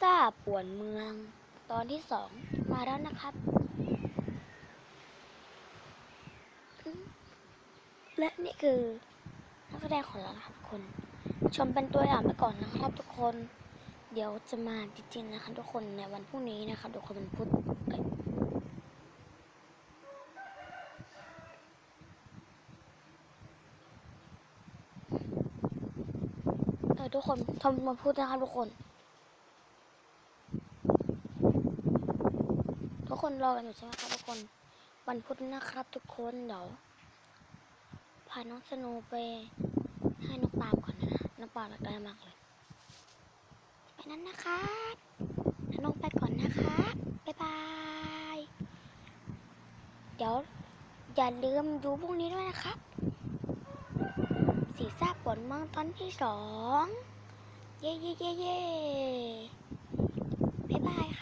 ซ่าป่วนเมือง ตอนที่สองมาแล้วนะครับ และนี่คือนักแสดงของเราครับทุกคน ชมเป็นตัวอย่างไปก่อนนะครับทุกคน เดี๋ยวจะมาจริงๆนะครับทุกคนในวันพรุ่งนี้นะครับทุกคนเป็นพุธเอ้ยทุกคนทำมาพูดนะครับทุกคน ทุกคนรอกันอยู่ใช่ไหมครับทุกคน วันพุธนะครับ ทุกคนเดี๋ยวพาน้องสโนว์ไปให้น้องปาล์มก่อนนะน้องปาล์มอยากได้มากเลย ไปนั้นนะครับน้องไปก่อนนะคะบ๊ายบาย เดี๋ยวอย่าลืมดูพรุ่งนี้ด้วยนะครับ สีซ่าปวดเมืองตอนที่สอง เย่เย่เย่เย่บ๊ายบายค่ะ